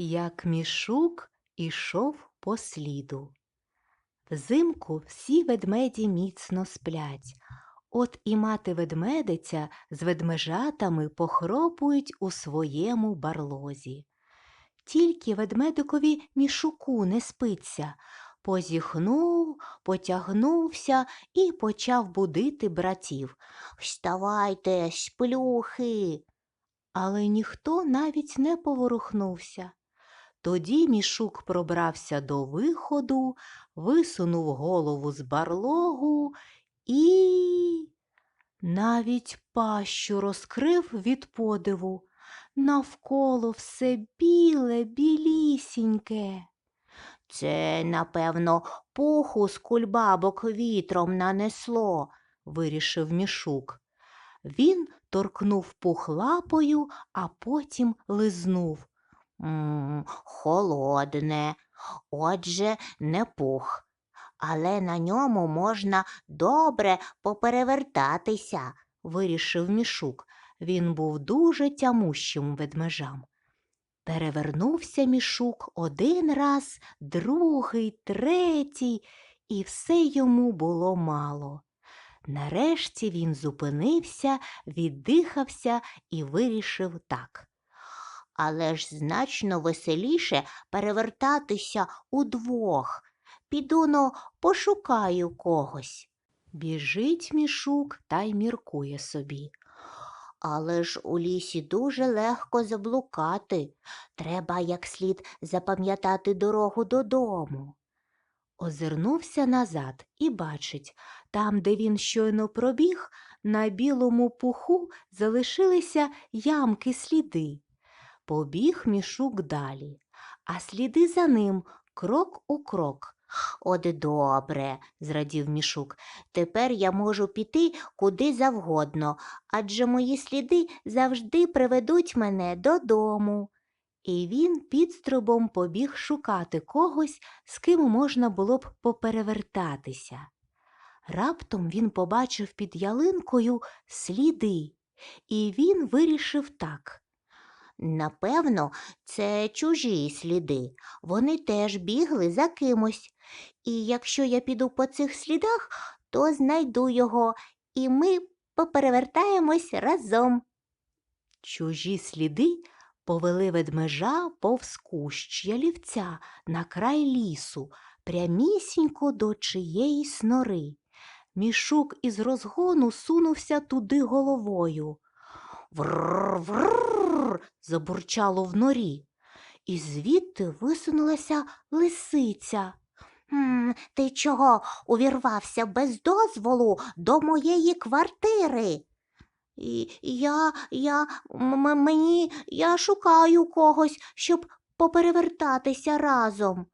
Як мішук ішов по сліду. Взимку всі ведмеді міцно сплять. От і мати ведмедиця з ведмежатами похропують у своєму барлозі. Тільки ведмедикові мішуку не спиться. Позіхнув, потягнувся і почав будити братів. Вставайте, сплюхи. Але ніхто навіть не поворухнувся. Тоді мішук пробрався до виходу, висунув голову з барлогу і навіть пащу розкрив від подиву. Навколо все біле, білісіньке. Це, напевно, пуху з кульбабок вітром нанесло. вирішив мішук. Він торкнув пух лапою, а потім лизнув. Холодне. Отже, не пух. Але на ньому можна добре поперевертатися. вирішив мішук. Він був дуже тямущим ведмежам. Перевернувся мішук один раз, другий, третій, і все йому було мало. Нарешті він зупинився, віддихався і вирішив так. Але ж значно веселіше перевертатися удвох. Піду но пошукаю когось. Біжить мішук та й міркує собі. Але ж у лісі дуже легко заблукати. Треба як слід запам'ятати дорогу додому. Озирнувся назад і бачить, там, де він щойно пробіг, на білому пуху залишилися ямки сліди. Побіг мішук далі, а сліди за ним крок у крок. От добре, зрадів мішук. Тепер я можу піти куди завгодно, адже мої сліди завжди приведуть мене додому. І він підстрибом побіг шукати когось, з ким можна було б поперевертатися. Раптом він побачив під ялинкою сліди, і він вирішив так. Напевно, це чужі сліди. Вони теж бігли за кимось. І якщо я піду по цих слідах, то знайду його, і ми поперевертаємось разом. Чужі сліди повели ведмежа повз кущ ялівця на край лісу, прямісінько до чиєїсь нори. Мішук із розгону сунувся туди головою. Врррр, врррр, забурчало в норі. І звідти висунулася лисиця. «М, ти чого увірвався без дозволу до моєї квартири? І я, я, мені, я шукаю когось, щоб поперевертатися разом.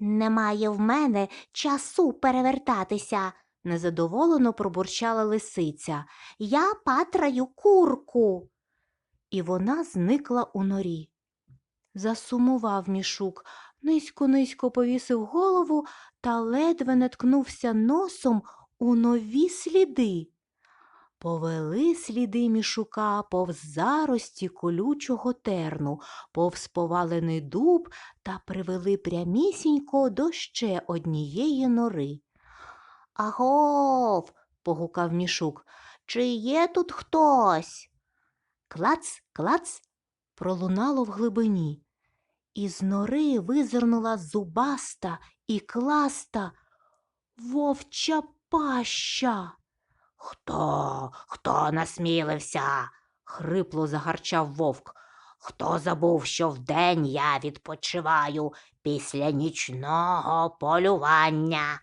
Немає в мене часу перевертатися. Незадоволено пробурчала лисиця. Я патраю курку. І вона зникла у норі. Засумував мішук, низько-низько повісив голову та ледве не ткнувся носом у нові сліди. Повели сліди мішука повз зарості колючого терну, повз повалений дуб та привели прямісінько до ще однієї нори. Агов, погукав мішук. Чи є тут хтось? Клац, клац, пролунало в глибині. Із нори визирнула зубаста і класта вовча паща. Хто? Хто насмілився? хрипло загарчав вовк. Хто забув, що вдень я відпочиваю після нічного полювання?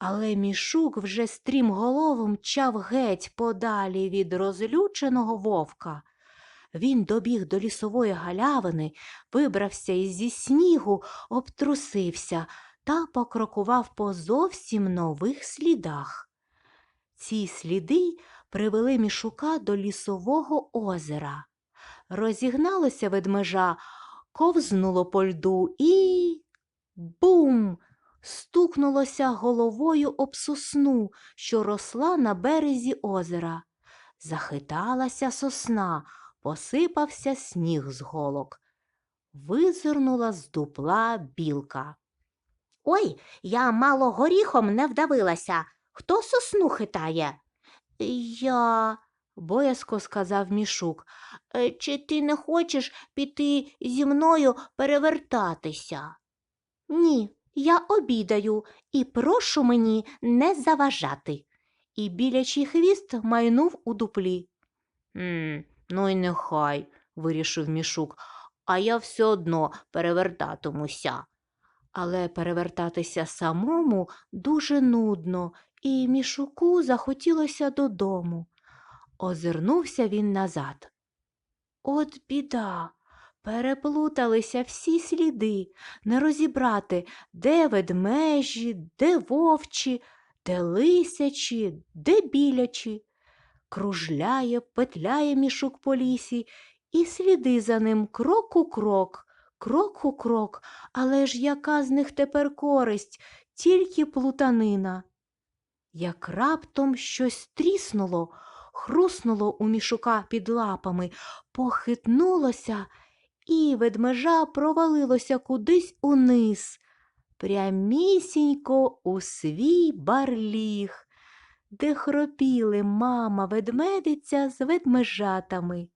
Але мішук вже стрімголовом мчав геть подалі від розлюченого вовка. Він добіг до лісової галявини, вибрався із-зі снігу, обтрусився та покрокував по зовсім нових слідах. Ці сліди привели мішука до лісового озера. Розігналося ведмежа, ковзнуло по льду і. Стукнулося головою об сосну, що росла на березі озера. Захиталася сосна, посипався сніг з голок. Визирнула з дупла білка. Ой, я мало горіхом не вдавилася. Хто сосну хитає? Я, Боязко сказав мішук. «Е, чи ти не хочеш піти зі мною перевертатися? Ні, я обідаю і прошу мені не заважати. І білячий хвіст майнув у дуплі. «М, ну й нехай, вирішив мішук, а я все одно перевертатимуся. Але перевертатися самому дуже нудно, і мішуку захотілося додому. Озирнувся він назад. От біда. Переплуталися всі сліди, не розібрати, де ведмежі, де вовчі, де лисячі, де білячі. Кружляє, петляє мішук по лісі, і сліди за ним крок у крок, крок у крок, але ж яка з них тепер користь, тільки плутанина. Як раптом щось тріснуло, хруснуло у мішука під лапами, похитнулося, і ведмежа провалилося кудись униз, прямісінько у свій барліг, де хропіли мама ведмедиця з ведмежатами.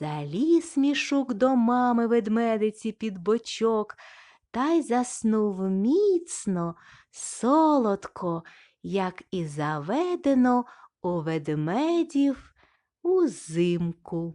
Заліз мішук до мами ведмедиці під бочок та й заснув міцно, солодко, як і заведено у ведмедів узимку.